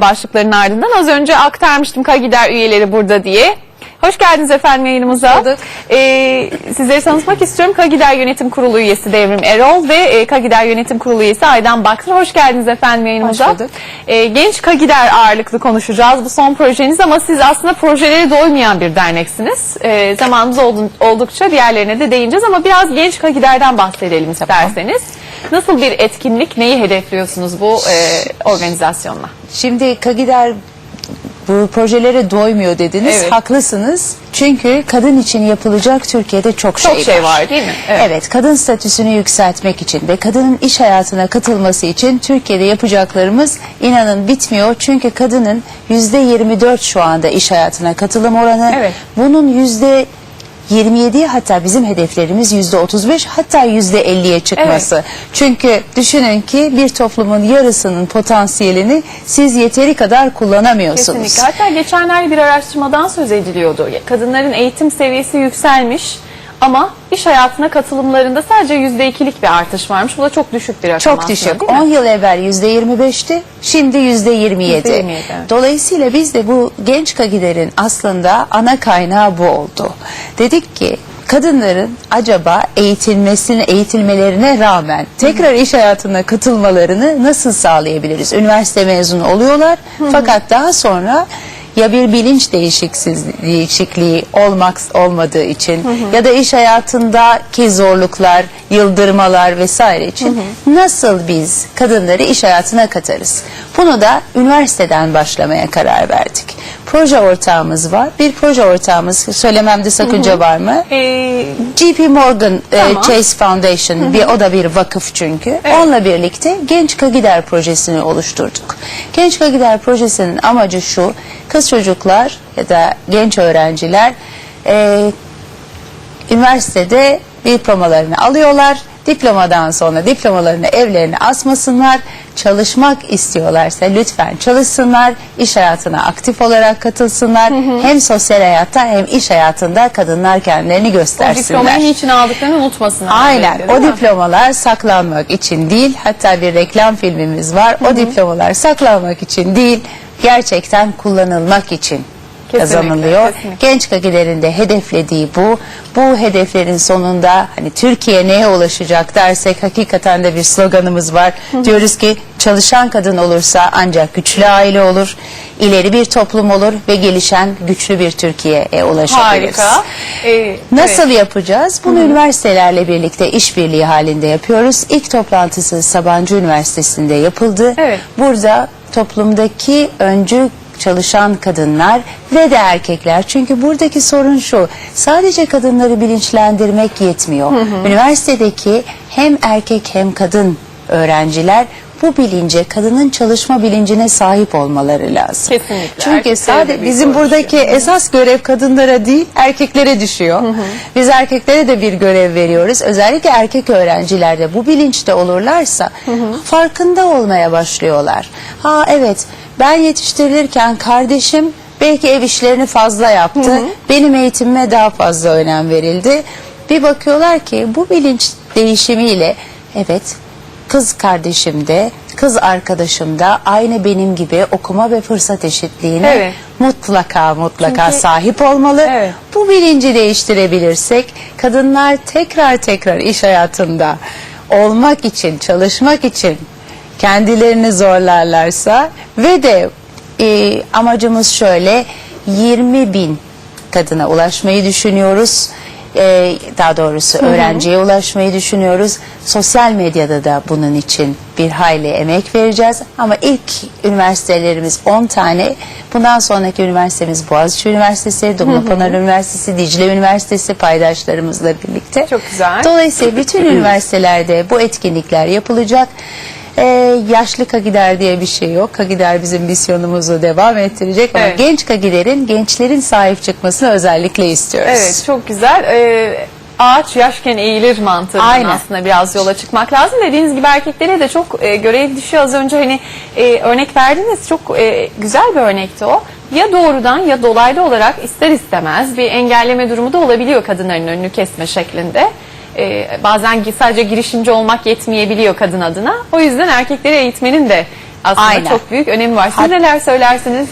Başlıkların ardından az önce aktarmıştım Kagider üyeleri burada diye. Hoş geldiniz efendim yayınımıza. Ee, sizleri tanıtmak istiyorum. Kagider Yönetim Kurulu üyesi Devrim Erol ve e, Kagider Yönetim Kurulu üyesi Aydan Baktır. Hoş geldiniz efendim yayınımıza. Hoş bulduk. Ee, genç Kagider ağırlıklı konuşacağız. Bu son projeniz ama siz aslında projelere doymayan bir derneksiniz. Ee, zamanımız oldu- oldukça diğerlerine de değineceğiz ama biraz genç Kagider'den bahsedelim isterseniz. Nasıl bir etkinlik, neyi hedefliyorsunuz bu e, organizasyonla? Şimdi Kagider bu projelere doymuyor dediniz. Evet. Haklısınız. Çünkü kadın için yapılacak Türkiye'de çok şey Çok şey var değil mi? Evet. Evet. kadın statüsünü yükseltmek için ve kadının iş hayatına katılması için Türkiye'de yapacaklarımız inanın bitmiyor. Çünkü kadının yüzde 24 şu anda iş hayatına katılım oranı. Evet. Bunun yüzde 27 hatta bizim hedeflerimiz yüzde 35 hatta yüzde 50'ye çıkması. Çünkü düşünün ki bir toplumun yarısının potansiyelini siz yeteri kadar kullanamıyorsunuz. Kesinlikle. Hatta geçenlerde bir araştırmadan söz ediliyordu. Kadınların eğitim seviyesi yükselmiş ama iş hayatına katılımlarında sadece yüzde ikilik bir artış varmış. Bu da çok düşük bir rakam Çok aslında, düşük. değil mi? 10 yıl evvel yüzde 25'ti. Şimdi yüzde 27. Yüzde 27, evet. Dolayısıyla biz de bu genç kagilerin aslında ana kaynağı bu oldu. Dedik ki kadınların acaba eğitilmesine, eğitilmelerine rağmen tekrar iş hayatına katılmalarını nasıl sağlayabiliriz? Üniversite mezunu oluyorlar fakat daha sonra ya bir bilinç değişikliği olmak olmadığı için ya da iş hayatındaki zorluklar, yıldırmalar vesaire için nasıl biz kadınları iş hayatına katarız? Bunu da üniversiteden başlamaya karar verdik. Proje ortağımız var. Bir proje ortağımız söylememde sakınca var mı? Ee, JP Morgan e, Tamam. Chase Foundation bir o da bir vakıf çünkü. Onunla birlikte Genç Kagider projesini oluşturduk. Genç Kagider projesinin amacı şu. Kız çocuklar ya da genç öğrenciler e, üniversitede diplomalarını alıyorlar. Diplomadan sonra diplomalarını evlerine asmasınlar. Çalışmak istiyorlarsa lütfen çalışsınlar. iş hayatına aktif olarak katılsınlar. Hem sosyal hayatta hem iş hayatında kadınlar kendilerini o göstersinler. diplomayı niçin aldıklarını unutmasınlar. Aynen. gerekiyor, O mi? diplomalar saklanmak için değil. Hatta bir reklam filmimiz var. O diplomalar saklanmak için değil. Gerçekten kullanılmak için Kesinlikle, kazanılıyor. kesinlikle. Genç kagilerin de hedeflediği bu. Bu hedeflerin sonunda hani Türkiye neye ulaşacak dersek hakikaten de bir sloganımız var. Diyoruz ki çalışan kadın olursa ancak güçlü aile olur, ileri bir toplum olur ve gelişen güçlü bir Türkiye'ye ulaşabiliriz. Harika. Ee, Nasıl evet. yapacağız? Bunu üniversitelerle birlikte işbirliği halinde yapıyoruz. İlk toplantısı Sabancı Üniversitesi'nde yapıldı. Evet. Burada toplumdaki öncü çalışan kadınlar ve de erkekler. Çünkü buradaki sorun şu. Sadece kadınları bilinçlendirmek yetmiyor. Üniversitedeki hem erkek hem kadın öğrenciler bu bilince, kadının çalışma bilincine sahip olmaları lazım. Kesinlikle. Çünkü sadece bizim buradaki düşüyor. esas görev kadınlara değil erkeklere düşüyor. Biz erkeklere de bir görev veriyoruz. Özellikle erkek öğrencilerde bu bilinçte olurlarsa farkında olmaya başlıyorlar. Ha evet ben yetiştirilirken kardeşim belki ev işlerini fazla yaptı. Benim eğitimime daha fazla önem verildi. Bir bakıyorlar ki bu bilinç değişimiyle evet kız kardeşim de kız arkadaşım da aynı benim gibi okuma ve fırsat eşitliğine Evet. mutlaka mutlaka Çünkü- sahip olmalı. Evet. Bu bilinci değiştirebilirsek kadınlar tekrar tekrar iş hayatında olmak için, çalışmak için kendilerini zorlarlarsa ve de e, amacımız şöyle 20 bin kadına ulaşmayı düşünüyoruz. E, daha doğrusu öğrenciye ulaşmayı düşünüyoruz. Sosyal medyada da bunun için bir hayli emek vereceğiz. Ama ilk üniversitelerimiz 10 tane. Bundan sonraki üniversitemiz Boğaziçi Üniversitesi, Dumlupınar Üniversitesi, Dicle Üniversitesi paydaşlarımızla birlikte. Çok güzel. Dolayısıyla bütün üniversitelerde bu etkinlikler yapılacak. Ee, yaşlı Kagider diye bir şey yok. Kagider bizim misyonumuzu devam ettirecek ama Evet. genç Kagider'in gençlerin sahip çıkmasını özellikle istiyoruz. Evet çok güzel. Ee, ağaç yaşken eğilir mantığından Aynen. aslında biraz yola çıkmak lazım. Dediğiniz gibi erkeklere de çok e, görev düşüyor. Az önce hani e, örnek verdiniz çok e, güzel bir örnekti o. Ya doğrudan ya dolaylı olarak ister istemez bir engelleme durumu da olabiliyor kadınların önünü kesme şeklinde. E, bazen sadece girişimci olmak yetmeyebiliyor kadın adına. O yüzden erkekleri eğitmenin de aslında Aynen. çok büyük önemi var. Siz Hat- neler söylersiniz?